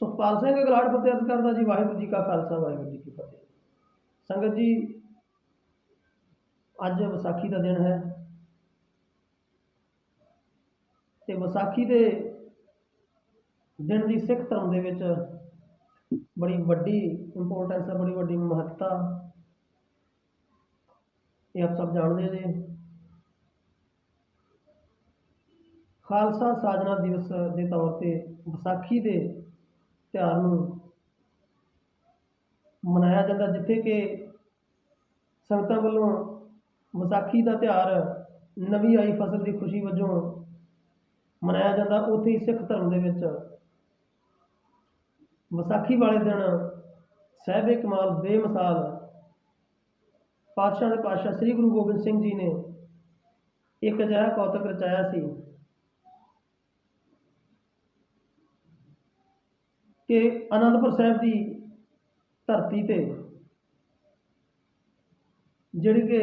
ਸੁਖਪਾਲ ਸਿੰਘ ਗਲਾੜ ਫਤਿਹ ਅਰਜ਼ ਕਰਦਾ ਜੀ, ਵਾਹਿਗੁਰੂ ਜੀ ਕਾ ਖਾਲਸਾ, ਵਾਹਿਗੁਰੂ ਜੀ ਕੀ ਫਤਿਹ। ਸੰਗਤ ਜੀ, ਅੱਜ ਵਿਸਾਖੀ ਦਾ ਦਿਨ ਹੈ ਤੇ ਵਿਸਾਖੀ ਦੇ ਦਿਨ ਦੀ ਸਿੱਖ ਧਰਮ ਦੇ ਵਿੱਚ ਬੜੀ ਵੱਡੀ ਇੰਪੋਰਟੈਂਸ ਹੈ, ਬੜੀ ਵੱਡੀ ਮਹੱਤਤਾ। ਇਹ ਆਪ ਸਭ ਜਾਣਦੇ ਜੇ ਖਾਲਸਾ ਸਾਜਨਾ ਦਿਵਸ ਦੇ ਤੌਰ ਤੇ ਵਿਸਾਖੀ ਦੇ ਤਿਉਹਾਰ ਨੂੰ ਮਨਾਇਆ ਜਾਂਦਾ, ਜਿੱਥੇ ਕਿ ਸੰਗਤਾਂ ਵੱਲੋਂ ਵਿਸਾਖੀ ਦਾ ਤਿਉਹਾਰ ਨਵੀਂ ਆਈ ਫਸਲ ਦੀ ਖੁਸ਼ੀ ਵਜੋਂ ਮਨਾਇਆ ਜਾਂਦਾ, ਉੱਥੇ ਹੀ ਸਿੱਖ ਧਰਮ ਦੇ ਵਿੱਚ ਵਿਸਾਖੀ ਵਾਲੇ ਦਿਨ ਸਹਿਬੇ ਕਮਾਲ ਬੇਮਿਸਾਲ ਪਾਤਸ਼ਾਹ ਦੇ ਪਾਤਸ਼ਾਹ ਸ੍ਰੀ ਗੁਰੂ ਗੋਬਿੰਦ ਸਿੰਘ ਜੀ ਨੇ ਇੱਕ ਅਜਿਹਾ ਕੌਤਕ ਰਚਾਇਆ ਸੀ। ਕਿ ਅਨੰਦਪੁਰ ਸਾਹਿਬ ਦੀ ਧਰਤੀ ਤੇ ਜਿਹੜੀ ਕਿ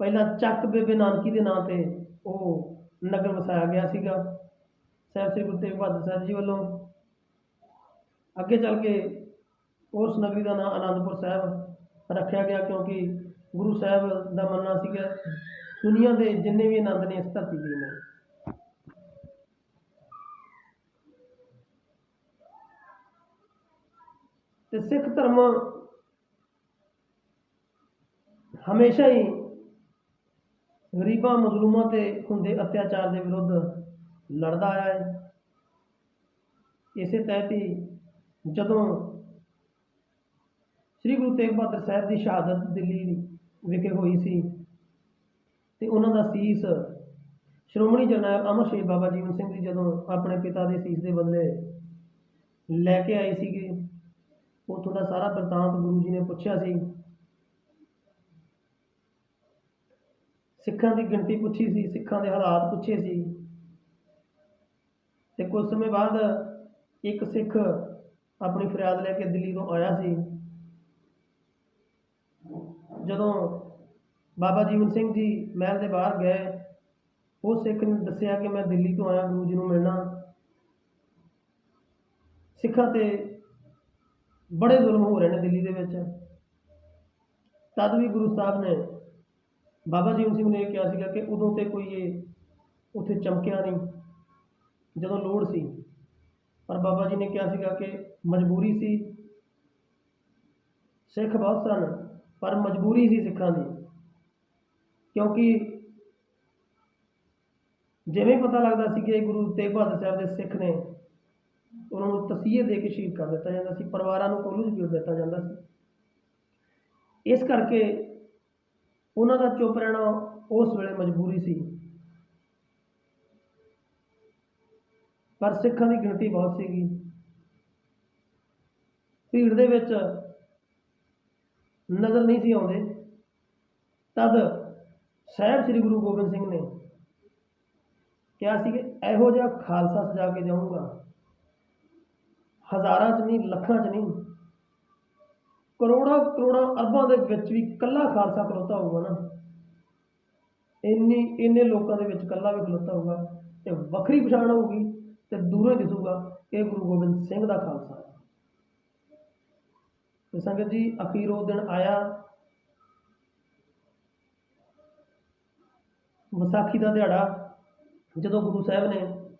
ਪਹਿਲਾਂ ਚੱਕ ਬੇਬੇ ਨਾਨਕੀ ਦੇ ਨਾਂ ਤੇ ਉਹ ਨਗਰ ਵਸਾਇਆ ਗਿਆ ਸੀਗਾ। ਸਾਹਿਬ ਸ੍ਰੀ ਗੁਰੂ ਤੇਗ ਬਹਾਦਰ ਸਾਹਿਬ ਜੀ ਵੱਲੋਂ ਅੱਗੇ ਚੱਲ ਕੇ ਉਸ ਨਗਰੀ ਦਾ ਨਾਮ ਅਨੰਦਪੁਰ ਸਾਹਿਬ ਰੱਖਿਆ ਗਿਆ ਕਿਉਂਕਿ ਗੁਰੂ ਸਾਹਿਬ ਦਾ ਮੰਨਣਾ ਸੀਗਾ, ਦੁਨੀਆ ਦੇ ਜਿੰਨੇ ਵੀ ਆਨੰਦ ਨੇ ਇਸ ਧਰਤੀ ਦੇ ਨੇ। ਤੇ ਸਿੱਖ ਧਰਮ ਹਮੇਸ਼ਾ ਹੀ ਗਰੀਬਾਂ, ਮਜ਼ਲੂਮਾਂ ਤੇ ਹੁੰਦੇ ਅਤਿਆਚਾਰ ਦੇ ਵਿਰੁੱਧ ਲੜਦਾ ਆਇਆ ਹੈ। ਇਸੇ ਤਹਿਤ ਹੀ ਜਦੋਂ ਸ੍ਰੀ ਗੁਰੂ ਤੇਗ ਬਹਾਦਰ ਸਾਹਿਬ ਦੀ ਸ਼ਹਾਦਤ ਦਿੱਲੀ ਵਿਖੇ ਹੋਈ ਸੀ ਤੇ ਉਹਨਾਂ ਦਾ ਸੀਸ ਸ਼੍ਰੋਮਣੀ ਜਰਨੈਲ ਅਮਰ ਸ਼ਹੀਦ ਬਾਬਾ ਜੀਵਨ ਸਿੰਘ ਜੀ ਜਦੋਂ ਆਪਣੇ ਪਿਤਾ ਦੇ ਸੀਸ ਦੇ ਬਦਲੇ ਲੈ ਕੇ ਆਏ ਸੀਗੇ ਉਹ ਦਾ ਸਾਰਾ ਪ੍ਰਤਾਂਤ ਗੁਰੂ ਜੀ ਨੇ ਪੁੱਛਿਆ ਸੀ। ਸਿੱਖਾਂ ਦੀ ਗਿਣਤੀ ਪੁੱਛੀ ਸੀ, ਸਿੱਖਾਂ ਦੇ ਹਾਲਾਤ ਪੁੱਛੇ ਸੀ। ਤੇ ਕੁਝ ਸਮੇਂ ਬਾਅਦ ਇੱਕ ਸਿੱਖ ਆਪਣੀ ਫਰਿਆਦ ਲੈ ਕੇ ਦਿੱਲੀ ਤੋਂ ਆਇਆ ਸੀ। ਜਦੋਂ ਬਾਬਾ ਜੀਵਨ ਸਿੰਘ ਜੀ ਮਹਿਲ ਦੇ ਬਾਹਰ ਗਏ, ਉਹ ਸਿੱਖ ਨੇ ਦੱਸਿਆ ਕਿ ਮੈਂ ਦਿੱਲੀ ਤੋਂ ਆਇਆ, ਗੁਰੂ ਜੀ ਨੂੰ ਮਿਲਣਾ। ਸਿੱਖਾਂ ਤੇ ਬੜੇ ਜ਼ੁਲਮ ਹੋ ਰਹੇ ਨੇ ਦਿੱਲੀ ਦੇ ਵਿੱਚ। ਤਦ ਵੀ ਗੁਰੂ ਸਾਹਿਬ ਨੇ ਬਾਬਾ ਜੀਵਨ ਸਿੰਘ ਨੇ ਇਹ ਕਿਹਾ ਸੀਗਾ ਕਿ ਉਦੋਂ ਤੇ ਕੋਈ ਇਹ ਉੱਥੇ ਚਮਕਿਆ ਨਹੀਂ, ਜਦੋਂ ਲੋੜ ਸੀ। ਪਰ ਬਾਬਾ ਜੀ ਨੇ ਕਿਹਾ ਸੀਗਾ ਕਿ ਮਜਬੂਰੀ ਸੀ, ਸਿੱਖ ਬਹੁਤ ਸਨ, ਪਰ ਮਜਬੂਰੀ ਸੀ ਸਿੱਖਾਂ ਦੀ। ਕਿਉਂਕਿ ਜਿਵੇਂ ਪਤਾ ਲੱਗਦਾ ਸੀ ਕਿ ਗੁਰੂ ਤੇਗ ਬਹਾਦਰ ਸਾਹਿਬ ਦੇ ਸਿੱਖ ਨੇ ਉਹਨਾਂ ਨੂੰ ਤਸੀਹੇ ਦੇ ਕੇ ਸ਼ਹੀਦ ਕਰ ਦਿੱਤਾ ਜਾਂਦਾ ਸੀ, ਪਰਿਵਾਰਾਂ ਨੂੰ ਕੋਲੂ ਚ ਦਿੱਤਾ ਜਾਂਦਾ ਸੀ। ਇਸ ਕਰਕੇ ਉਹਨਾਂ ਦਾ ਚੁੱਪ ਰਹਿਣਾ ਉਸ ਵੇਲੇ ਮਜਬੂਰੀ ਸੀ। ਪਰ ਸਿੱਖਾਂ ਦੀ ਗਿਣਤੀ ਬਹੁਤ ਸੀਗੀ। ਭੀੜ ਦੇ ਵਿੱਚ ਨਜ਼ਰ ਨਹੀਂ ਸੀ ਆਉਂਦੇ। ਤਦ ਸਾਹਿਬ ਸ੍ਰੀ ਗੁਰੂ ਗੋਬਿੰਦ ਸਿੰਘ ਨੇ ਕਿਹਾ ਸੀ ਕਿ ਇਹੋ ਜਿਹਾ ਖਾਲਸਾ ਸਜਾ ਕੇ ਜਾਊਂਗਾ। ਹਜ਼ਾਰਾਂ 'ਚ ਨਹੀਂ, ਲੱਖਾਂ 'ਚ ਨਹੀਂ। ਕਰੋੜਾਂ ਕਰੋੜਾਂ ਅਰਬਾਂ ਦੇ ਵਿੱਚ ਵੀ ਕੱਲਾ ਖਾਲਸਾ ਖਲੋਤਾ ਹੋਊਗਾ ਨਾ। ਇੰਨੀ, ਇੰਨੇ ਲੋਕਾਂ ਦੇ ਵਿੱਚ ਕੱਲਾ ਵੀ ਖਲੋਤਾ ਹੋਊਗਾ ਤੇ ਵੱਖਰੀ ਪਛਾਣ ਹੋਊਗੀ ਤੇ ਦੂਰੋਂ ਹੀ ਦਿਸੂਗਾ ਇਹ ਗੁਰੂ ਗੋਬਿੰਦ ਸਿੰਘ ਦਾ ਖਾਲਸਾ ਹੈ। ਤੇ ਸੰਗਤ ਜੀ, ਅਖੀਰ ਉਹ ਦਿਨ ਆਇਆ। ਵਿਸਾਖੀ ਦਾ ਦਿਹਾੜਾ, ਜਦੋਂ ਗੁਰੂ ਸਾਹਿਬ ਨੇ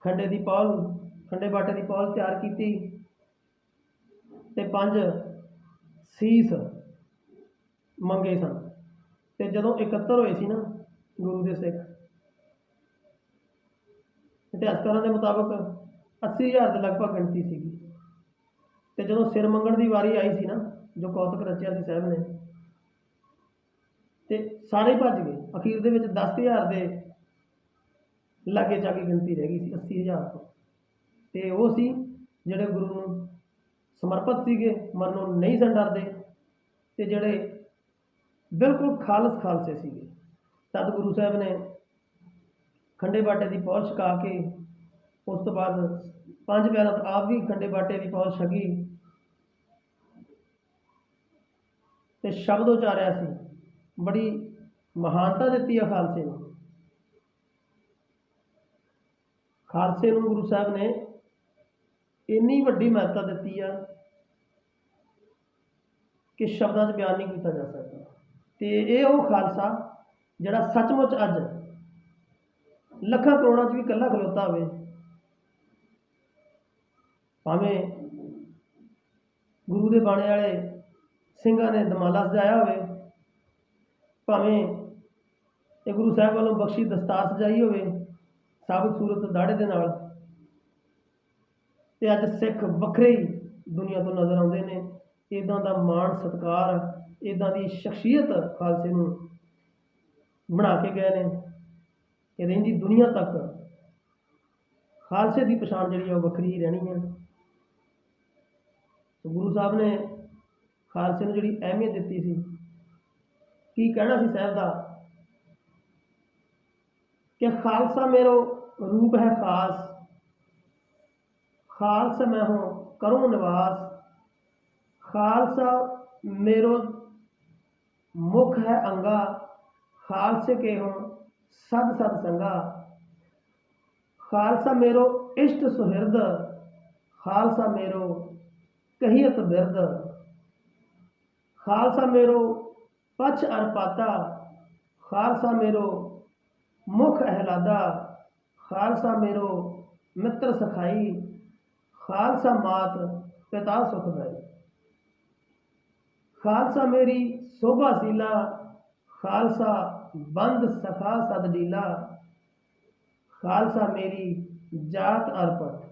ਖੰਡੇ ਦੀ ਪੌਲ ਖੰਡੇ ਬਾਟੇ ਦੀ ਪੌਲ ਤਿਆਰ ਕੀਤੀ ਤੇ ਪੰਜ ਸੀਸ ਮੰਗੇ ਸਨ। ਤੇ ਜਦੋਂ ਇਕੱਤਰ ਹੋਏ ਸੀ ਨਾ ਗੁਰੂ ਦੇ ਸਿੱਖ, ਇਤਿਹਾਸਕਾਰਾਂ ਦੇ ਮੁਤਾਬਕ 80000 ਦੇ ਲਗਭਗ ਗਿਣਤੀ ਸੀਗੀ। ਤੇ ਜਦੋਂ ਸਿਰ ਮੰਗਣ ਦੀ ਵਾਰੀ ਆਈ ਸੀ ਨਾ, ਜੋ ਕੌਤਕ ਰਚਿਆ ਸੀ ਸਾਹਿਬ ਨੇ, ਤੇ ਸਾਰੇ ਭੱਜ ਗਏ। ਅਖੀਰ ਦੇ ਵਿੱਚ 10000 ਦੇ ਲਾਗੇ ਜਾ ਕੇ ਗਿਣਤੀ ਰਹਿ ਗਈ ਸੀ 80000 ਤੋਂ। ਤੇ ਉਹ ਸੀ ਜਿਹੜੇ ਗੁਰੂ ਨੂੰ ਸਮਰਪਿਤ ਸੀਗੇ, ਮਰਨੋਂ ਨਹੀਂ ਸਨ ਡਰਦੇ ਤੇ ਜਿਹੜੇ ਬਿਲਕੁਲ ਖਾਲਸ ਖਾਲਸੇ ਸੀਗੇ। ਤਦ ਗੁਰੂ ਸਾਹਿਬ ਨੇ ਖੰਡੇ ਬਾਟੇ ਦੀ ਪੌਲ ਛਕਾ ਕੇ ਉਸ ਤੋਂ ਬਾਅਦ ਪੰਜ ਪਿਆਰਾਂ ਆਪ ਵੀ ਖੰਡੇ ਬਾਟੇ ਦੀ ਪਹੁੰਚ ਛਕੀ ਤੇ ਸ਼ਬਦ ਉਚਾਰਿਆ ਸੀ। ਬੜੀ ਮਹਾਨਤਾ ਦਿੱਤੀ ਆ ਖਾਲਸੇ ਨੂੰ। ਖਾਲਸੇ ਨੂੰ ਗੁਰੂ ਸਾਹਿਬ ਨੇ ਇੰਨੀ ਵੱਡੀ ਮਹੱਤਤਾ ਦਿੱਤੀ ਆ ਕਿ ਸ਼ਬਦਾਂ 'ਚ ਬਿਆਨ ਨਹੀਂ ਕੀਤਾ ਜਾ ਸਕਦਾ। ਤੇ ਇਹ ਉਹ ਖਾਲਸਾ ਜਿਹੜਾ ਸੱਚਮੁੱਚ ਅੱਜ ਲੱਖਾਂ ਕਰੋੜਾਂ 'ਚ ਵੀ ਇਕੱਲਾ ਖਲੋਤਾ ਹੋਵੇ, ਭਾਵੇਂ ਗੁਰੂ ਦੇ ਬਾਣੇ ਵਾਲੇ ਸਿੰਘਾਂ ਨੇ ਦਮਾਲਾ ਸਜਾਇਆ ਹੋਵੇ, ਭਾਵੇਂ ਇਹ ਗੁਰੂ ਸਾਹਿਬ ਵੱਲੋਂ ਬਖਸ਼ੀ ਦਸਤਾਰ ਸਜਾਈ ਹੋਵੇ, ਸਾਬਤ ਸੂਰਤ ਦਾੜੇ ਦੇ ਨਾਲ ਤੇ ਅੱਜ ਸਿੱਖ ਵੱਖਰੇ ਹੀ ਦੁਨੀਆ ਤੋਂ ਨਜ਼ਰ ਆਉਂਦੇ ਨੇ। ਇਦਾਂ ਦਾ ਮਾਣ ਸਤਿਕਾਰ ਇਦਾਂ ਦੀ ਸ਼ਖਸੀਅਤ ਖਾਲਸੇ ਨੂੰ ਬਣਾ ਕੇ ਗਏ ਨੇ ਕਿ ਰਹਿੰਦੀ ਦੁਨੀਆ ਤੱਕ ਖਾਲਸੇ ਦੀ ਪਛਾਣ ਜਿਹੜੀ ਆ ਉਹ ਵੱਖਰੀ ਹੀ ਰਹਿਣੀ ਹੈ ਸੋ ਗੁਰੂ ਸਾਹਿਬ ਨੇ ਖਾਲਸੇ ਨੂੰ ਜਿਹੜੀ ਅਹਿਮੀਅਤ ਦਿੱਤੀ ਸੀ, ਕੀ ਕਹਿਣਾ ਸੀ ਸਾਹਿਬ ਦਾ? ਕਿ ਖਾਲਸਾ ਮੇਰੋ ਰੂਪ ਹੈ ਖਾਸ। ਖਾਲਸਾ ਮੈਂ ਹੂੰ ਕਰੂੰ ਨਿਵਾਸ ਖਾਲਸਾ ਮੇਰੋ ਮੁਖ ਹੈ ਅੰਗਾ ਖਾਲਸੇ ਕੇ ਹੂੰ ਸਦ ਸਦ ਸੰਗਾ ਖਾਲਸਾ ਮੇਰੋ ਇਸ਼ਟ ਸੁਹਿਰਦ ਖਾਲਸਾ ਮੇਰੋ ਕਹੀਅਤ ਬਿਰਦ ਖਾਲਸਾ ਮੇਰੋ ਪਛ ਅਰ ਪਾਤਾ ਖਾਲਸਾ ਮੇਰੋ ਮੁਖ ਅਹਲਾਦਾ ਖਾਲਸਾ ਮੇਰੋ ਮਿੱਤਰ ਸਖਾਈ ਖਾਲਸਾ ਮਾਤ ਪਿਤਾ ਸੁਖਦਾਈ ਖਾਲਸਾ ਮੇਰੀ ਸੋਭਾ ਸੀਲਾ ਖਾਲਸਾ ਬੰਦ ਸਖਾ ਸਦ ਡੀਲਾ ਖਾਲਸਾ ਮੇਰੀ ਜਾਤ ਅਰਪਤ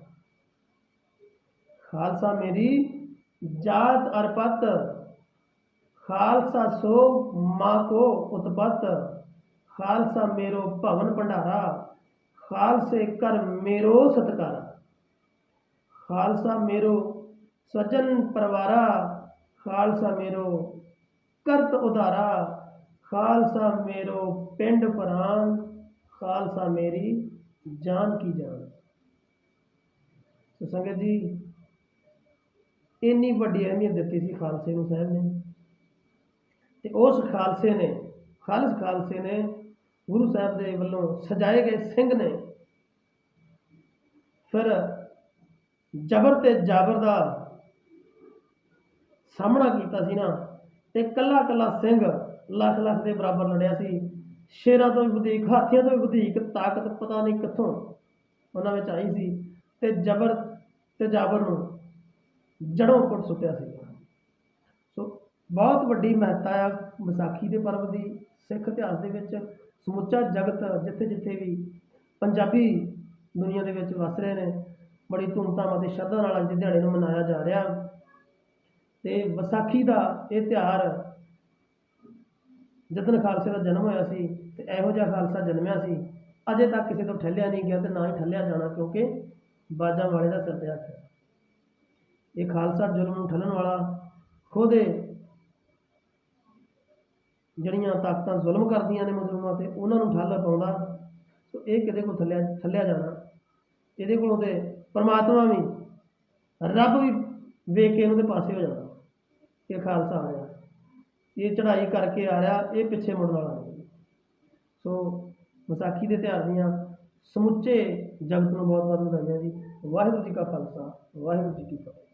ਖਾਲਸਾ ਮੇਰੀ ਜਾਤ ਅਰਪਤ ਖਾਲਸਾ ਸੋ ਮਾਂ ਕੋ ਉਤਪਤ ਖਾਲਸਾ ਮੇਰੋ ਭਵਨ ਭੰਡਾਰਾ ਖਾਲਸੇ ਕਰ ਮੇਰੋ ਸਤਕਾਰਾ ਖਾਲਸਾ ਮੇਰੋ ਸਜਨ ਪਰਵਾਰਾ, ਖਾਲਸਾ ਮੇਰੋ, ਕਰਤ ਉਧਾਰਾ, ਖਾਲਸਾ ਮੇਰੋ ਪਿੰਡ ਪ੍ਰਾਨ, ਖਾਲਸਾ ਮੇਰੀ ਜਾਨ ਕੀ ਜਾਨ। ਸੋ ਸੰਗਤ ਜੀ, ਇੰਨੀ ਵੱਡੀ ਅਹਿਮੀਅਤ ਦਿੱਤੀ ਸੀ ਖਾਲਸੇ ਨੂੰ ਸਾਹਿਬ ਨੇ। ਤੇ ਉਸ ਖਾਲਸੇ ਨੇ, ਖਾਲਸ ਖਾਲਸੇ ਨੇ ਗੁਰੂ ਸਾਹਿਬ ਦੇ ਵੱਲੋਂ ਸਜਾਏ ਗਏ ਸਿੰਘ ਨੇ, ਫਿਰ ਜਬਰ ਤੇ ਜਾਬਰ ਦਾ ਸਾਹਮਣਾ ਕੀਤਾ ਸੀ ਨਾ, ਤੇ ਕੱਲਾ ਕੱਲਾ ਸਿੰਘ ਲੱਖ ਲੱਖ ਦੇ ਬਰਾਬਰ ਲੜਿਆ ਸੀ। ਸ਼ੇਰਾਂ ਤੋਂ ਵੀ ਵਧੇਕ, ਹਾਥੀਆਂ ਤੋਂ ਵੀ ਵਧੇਕ, ਤਾਕਤ ਪਤਾ ਨਹੀਂ ਕਿੱਥੋਂ ਉਹਨਾਂ ਵਿੱਚ ਆਈ ਸੀ ਤੇ ਜਬਰ ਤੇ ਜਾਬਰ ਨੂੰ ਜੜੋਂ ਕੁੱਟ ਸੁੱਟਿਆ ਸੀ। ਸੋ ਬਹੁਤ ਵੱਡੀ ਮਹੱਤਤਾ ਆ ਵਿਸਾਖੀ ਦੇ ਪਰਬ ਦੀ, ਸਿੱਖ ਇਤਿਹਾਸ ਦੇ ਵਿੱਚ ਸਮੁੱਚਾ ਜਗਤ ਜਿੱਥੇ ਜਿੱਥੇ ਵੀ ਪੰਜਾਬੀ ਦੁਨੀਆ ਦੇ ਵਿੱਚ ਵਸ ਰਹੇ ਨੇ ਬੜੀ ਧੂਮਧਾਮ ਅਤੇ ਸ਼ਰਧਾ ਨਾਲ ਅੱਜ ਦੇ ਦਿਹਾੜੇ ਨੂੰ ਮਨਾਇਆ ਜਾ ਰਿਹਾ। ਤੇ ਵਿਸਾਖੀ ਦਾ ਇਹ ਤਿਉਹਾਰ ਜਦੋਂ ਖਾਲਸੇ ਦਾ ਜਨਮ ਹੋਇਆ ਸੀ ਤੇ ਇਹੋ ਜਿਹਾ ਖਾਲਸਾ ਜਨਮਿਆ ਸੀ। ਅਜੇ ਤੱਕ ਕਿਸੇ ਤੋਂ ਠੱਲਿਆ ਨਹੀਂ ਗਿਆ ਤੇ ਨਾ ਹੀ ਠੱਲਿਆ ਜਾਣਾ ਕਿਉਂਕਿ ਬਾਜਾਂ ਵਾਲੇ ਦਾ ਸਿਰ ਤੇ ਹੱਥ ਹੈ। ਇਹ ਖਾਲਸਾ ਜ਼ੁਲਮ ਨੂੰ ਠੱਲਣ ਵਾਲਾ ਖੁਦ ਜਿਹੜੀਆਂ ਤਾਕਤਾਂ ਜ਼ੁਲਮ ਕਰਦੀਆਂ ਨੇ ਮਜ਼ਲੂਮਾਂ ਤੇ ਉਹਨਾਂ ਨੂੰ ਠੱਲ ਪਾਉਂਦਾ, ਸੋ ਇਹ ਕਿਤੇ ਕੋਲ ਥੱਲਿਆ ਥੱਲਿਆ ਜਾਣਾ? ਇਹਦੇ ਕੋਲੋਂ ਤੇ ਪਰਮਾਤਮਾ ਵੀ, ਰੱਬ ਵੀ ਵੇਖ ਕੇ ਇਹਨੂੰ ਦੇ ਪਾਸੇ ਹੋ ਜਾਣਾ ਇਹ ਖਾਲਸਾ ਆ ਰਿਹਾ। ਇਹ ਚੜ੍ਹਾਈ ਕਰਕੇ ਆ ਰਿਹਾ, ਇਹ ਪਿੱਛੇ ਮੁੜਨ ਵਾਲਾ ਨਹੀਂ। ਸੋ ਵਿਸਾਖੀ ਦੇ ਤਿਉਹਾਰ ਦੀਆਂ ਸਮੁੱਚੇ ਜਗਤ ਨੂੰ ਬਹੁਤ ਬਹੁਤ ਵਧਾਈਆਂ ਜੀ। ਵਾਹਿਗੁਰੂ ਜੀ ਕਾ ਖਾਲਸਾ, ਵਾਹਿਗੁਰੂ ਜੀ ਕੀ ਫਤਿਹ।